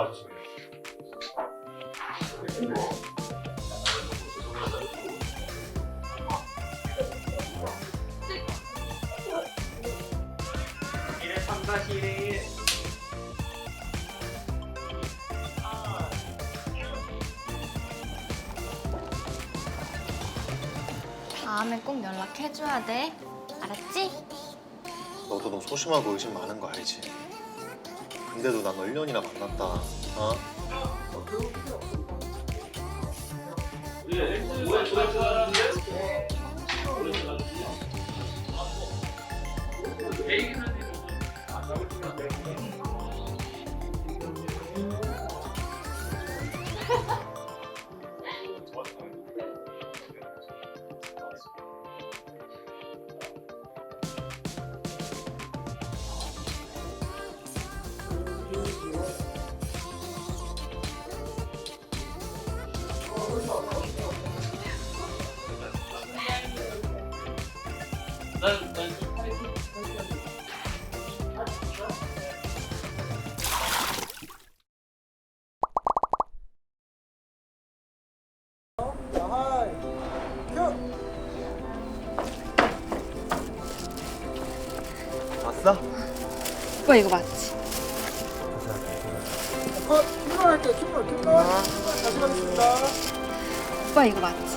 아. 이래 삼다시 다음엔 꼭 연락해줘야 돼. 알았지? 너도 너 소심하고 의심 많은 거 알지? 근데도 난너 1년이나 만났다. 어? 왔어? 오빠 이거 맞지? 어, 출발할게, 출발, 출발. 다시 가겠습니다. 오빠 이거 맞지?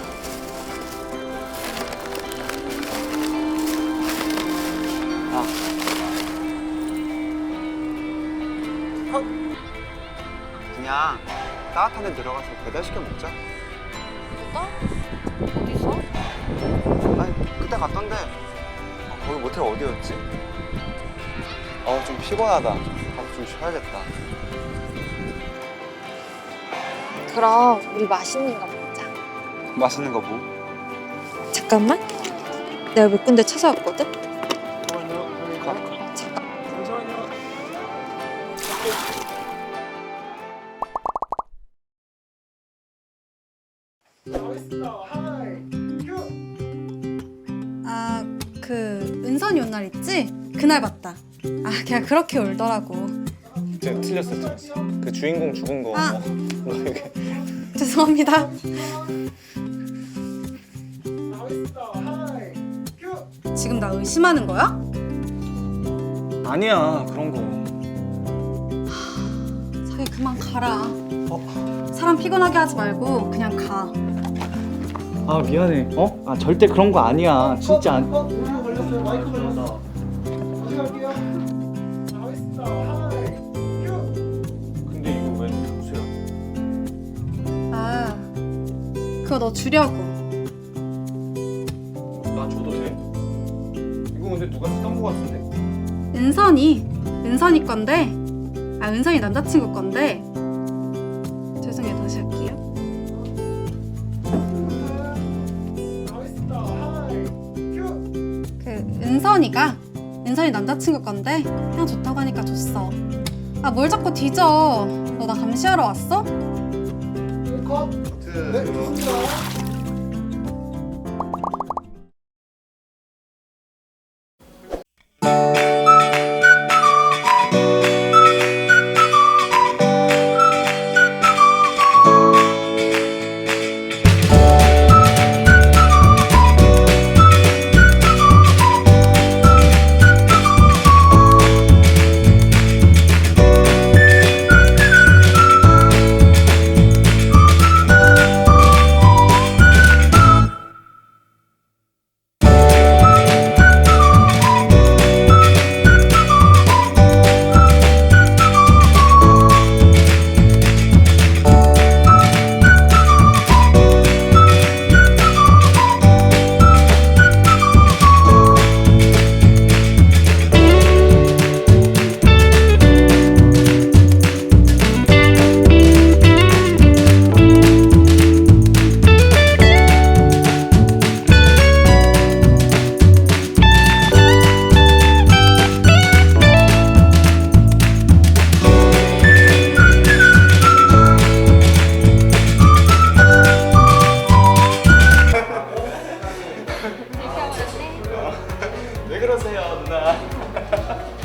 그냥 따뜻한 데 들어가서 배달시켜 먹자. 오빠? 어디서? 아니 그때 갔던데 아, 거기 모텔 어디였지? 어좀 피곤하다. 가서 좀 쉬어야겠다. 그럼 우리 맛있는 거 먹자. 맛있는 거 뭐? 잠깐만. 내가 몇 군데 찾아왔거든? 잠깐만요. 잠깐. 아, 그 은선이 온 날 있지? 그날 봤다. 아, 걔가 그렇게 울더라고. 제가 틀렸어 틀렸어. 그 주인공 죽은 거. 아. 뭐 이렇게. 죄송합니다. 지금 나 의심하는 거야? 아니야 그런 거. 자기 그만 가라. 사람 피곤하게 하지 말고 그냥 가. 아 미안해 어? 아 절대 그런 거 아니야 진짜 안... 어, 오디오 걸렸어요. 마이크 걸렸어. 다시 갈게요. 가겠습니다. 하이, 큐. 근데 이거 왜 누구세요? 아, 그거 너 주려고. 근데 누가 쓰던 거 같은데? 은선이. 은선이 건데. 아, 은선이 남자친구 건데. 죄송해요. 다시 할게요. 그 은선이가 은선이 남자친구 건데 그냥 좋다고 하니까 줬어. 아, 뭘 자꾸 뒤져. 너 나 감시하러 왔어? 컷. 네, 좋습니다. 왜 그러세요 누나?